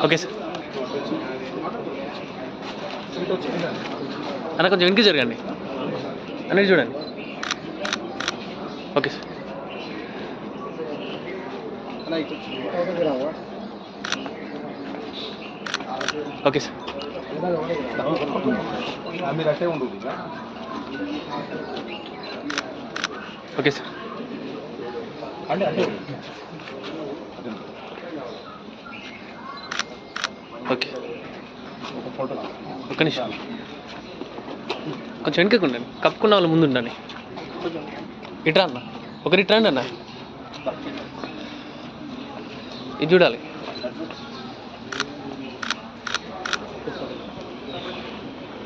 Okay sir. అన్న కొంచెం వెనక్కి జరగండి. అనేది చూడండి. Okay sir. Okay sir. Okay sir. అంటే అంటే ఓకే. ఒక ఫోటో నిమిషం. కొంచెం వెనకకు ఉండండి. కప్పుకున్న వాళ్ళు ముందు ఉండండి. ఇట్రా అన్న. ఒకరి ఇట్రా అండి అన్న. ఇది చూడాలి.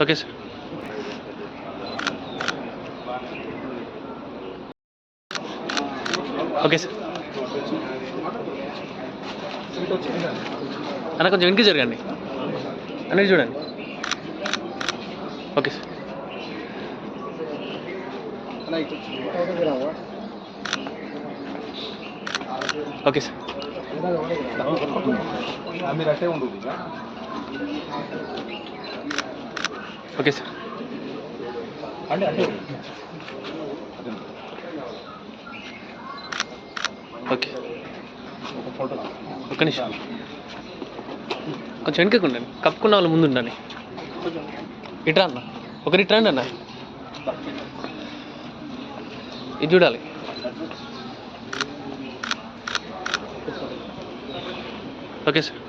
Okay sir. Okay sir. అన్న కొంచెం వెనక్కి జరగండి. అనేది చూడండి. Okay sir. Okay sir. Okay sir. Okay. ఒక నిమిషం. కొంచెం వెనుకకు ఉండండి. కప్పుకున్న వాళ్ళు ముందు ఉండండి. ఇట్రా అన్న. ఒకరి ఇట్రా అండి అన్న. ఇది చూడాలి. Okay sir.